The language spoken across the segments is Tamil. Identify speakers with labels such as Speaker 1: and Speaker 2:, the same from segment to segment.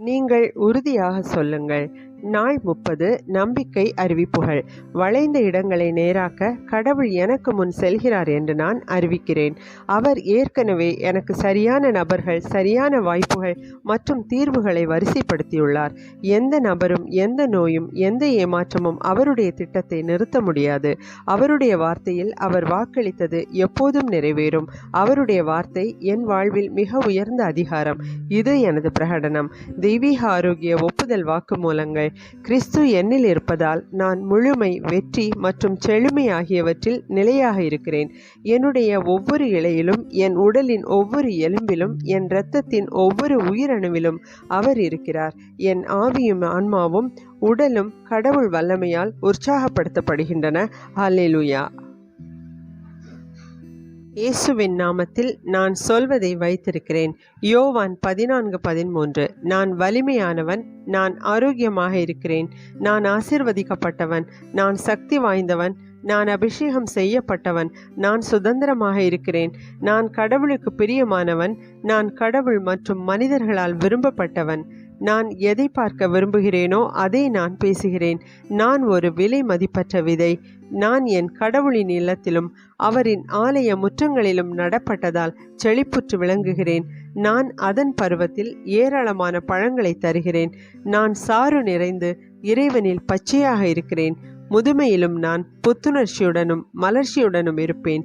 Speaker 1: நீங்கள் உறுதியாக சொல்லுங்கள். நாள் முப்பது நம்பிக்கை அறிவிப்புகள். வளைந்த இடங்களை நேராக்க கடவுள் எனக்கு முன் செல்கிறார் என்று நான் அறிவிக்கிறேன். அவர் ஏற்கனவே எனக்கு சரியான நபர்கள் சரியான வாய்ப்புகள் மற்றும் தீர்வுகளை வரிசைப்படுத்தியுள்ளார். எந்த நபரும் எந்த நோயும் எந்த ஏமாற்றமும் அவருடைய திட்டத்தை நிறுத்த முடியாது. அவருடைய வார்த்தையில் அவர் வாக்களித்தது எப்போதும் நிறைவேறும். அவருடைய வார்த்தை என் வாழ்வில் மிக உயர்ந்த அதிகாரம். இது எனது பிரகடனம். தெய்வீக ஆரோக்கிய ஒப்புதல் வாக்குமூலங்கள். கிறிஸ்து என்னில் இருப்பதால் நான் முழுமை வெற்றி மற்றும் செழுமை ஆகியவற்றில் நிலையாக இருக்கிறேன். என்னுடைய ஒவ்வொரு இழையிலும் என் உடலின் ஒவ்வொரு எலும்பிலும் என் இரத்தத்தின் ஒவ்வொரு உயிரணுவிலும் அவர் இருக்கிறார். என் ஆவியும் ஆன்மாவும் உடலும் கடவுள் வல்லமையால் உற்சாகப்படுத்தப்படுகின்றன. ஹalleluya. இயேசுவின் நாமத்தில் நான் சொல்வதை வைத்திருக்கிறேன். யோவான் பதினான்கு பதிமூன்று. நான் வலிமையானவன் நான் ஆரோக்கியமாக இருக்கிறேன். நான் ஆசிர்வதிக்கப்பட்டவன் நான் சக்தி வாய்ந்தவன் நான் அபிஷேகம் செய்யப்பட்டவன் நான் சுதந்திரமாக இருக்கிறேன். நான் கடவுளுக்கு பிரியமானவன் நான் கடவுள் மற்றும் மனிதர்களால் விரும்பப்பட்டவன். நான் எதை பார்க்க விரும்புகிறேனோ அதை நான் பேசுகிறேன். நான் ஒரு விலை மதிப்பற்ற விதை. நான் என் கடவுளின் இல்லத்திலும் அவரின் ஆலய முற்றங்களிலும் நடப்பட்டதால் செழிப்புற்று விளங்குகிறேன். நான் அதன் பருவத்தில் ஏராளமான பழங்களை தருகிறேன். நான் சாறு நிறைந்து இறைவனில் பச்சையாக இருக்கிறேன். முதுமையிலும் நான் புத்துணர்ச்சியுடனும் மலர்ச்சியுடனும் இருப்பேன்.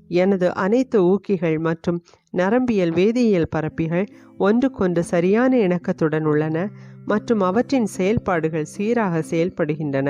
Speaker 1: எனது அனைத்து ஊக்கிகள் மற்றும் நரம்பியல் வேதியியல் பரப்பிகள் ஒன்றுக்கொன்று சரியான இணக்கத்துடன் உள்ளன மற்றும் அவற்றின் செயல்பாடுகள் சீராக செயல்படுகின்றன.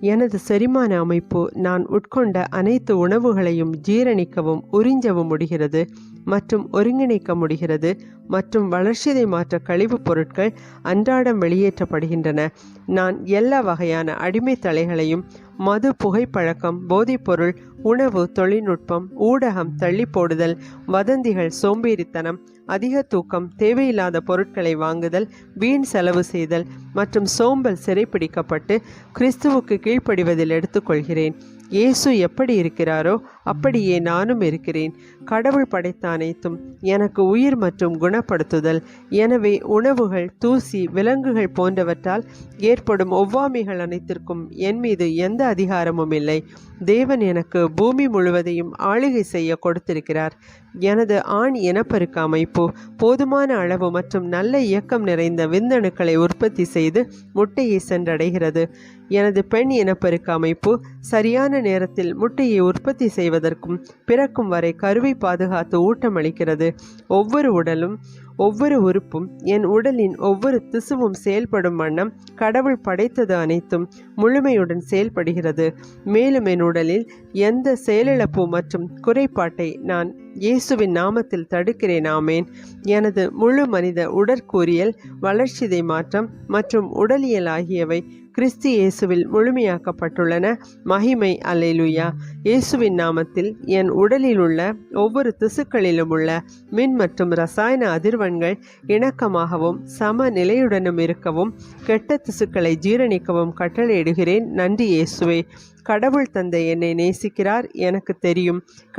Speaker 1: எனது செரிமான அமைப்பு நான் உட்கொண்ட அனைத்து உணவுகளையும் ஜீரணிக்கவும் உறிஞ்சவும் முடிகிறது. மற்றும் ஒருங்கிணைக்க முடிகிறது. மற்றும் வளர்ச்சிதை மாற்ற கழிவுப் பொருட்கள் அன்றாடம் வெளியேற்றப்படுகின்றன. நான் எல்லா வகையான அடிமை தலைகளையும் மது புகைப்பழக்கம் போதைப்பொருள் உணவு தொழில்நுட்பம் ஊடகம் தள்ளி போடுதல் வதந்திகள் சோம்பேறித்தனம் அதிக தூக்கம் தேவையில்லாத பொருட்களை வாங்குதல் வீண் செலவு செய்தல் மற்றும் சோம்பல் சிறைப்பிடிக்கப்பட்டு கிறிஸ்துவுக்கு கீழ்ப்படிவதில் எடுத்துக்கொள்கிறேன். இயேசு எப்படி இருக்கிறாரோ அப்படியே நானும் இருக்கிறேன். கடவுள் படைத்த அனைத்தும் எனக்கு உயிர் மற்றும் குணப்படுத்துதல். எனவே உணவுகள் தூசி விலங்குகள் போன்றவற்றால் ஏற்படும் ஒவ்வாமைகள் அனைத்திற்கும் என் மீது எந்த அதிகாரமும் இல்லை. தேவன் எனக்கு பூமி முழுவதையும் ஆளுகை செய்ய கொடுத்திருக்கிறார். எனது ஆண் இனப்பெருக்க அமைப்பு போதுமான அளவு மற்றும் நல்ல இயக்கம் நிறைந்த விந்தணுக்களை உற்பத்தி செய்து முட்டையை சென்றடைகிறது. எனது பெண் இனப்பெருக்க அமைப்பு சரியான நேரத்தில் முட்டையை உற்பத்தி செய்வதற்கும் பிறக்கும் வரை கருவை பாதுகாத்து ஊட்டமளிக்கிறது. ஒவ்வொரு உடலும் ஒவ்வொரு உறுப்பும் என் உடலின் ஒவ்வொரு திசுவும் செயல்படும் வண்ணம் கடவுள் படைத்தது அனைத்தும் முழுமையுடன் செயல்படுகிறது. மேலும் என் உடலில் எந்த செயலிழப்பு மற்றும் குறைபாட்டை நான் இயேசுவின் நாமத்தில் தடுக்கிறேன். ஆமேன். எனது முழு மனித உடற்கூறியல் வளர்ச்சிதை மாற்றம் மற்றும் உடலியல் ஆகியவை கிறிஸ்து இயேசுவில் முழுமையாக்கப்பட்டுள்ளன. மகிமை அலைலுயா இயேசுவின் நாமத்தில் என் உடலில் உள்ள ஒவ்வொரு திசுக்களிலும் உள்ள மின் மற்றும் ரசாயன அதிர்வன்கள் இணக்கமாகவும் சம நிலையுடனும் இருக்கவும் கெட்ட திசுக்களை ஜீரணிக்கவும் கட்டளையிடுகிறேன். நன்றி இயேசுவே. கடவுள் தந்தை என்னை நேசிக்கிறார் எனக்கு தெரியும்.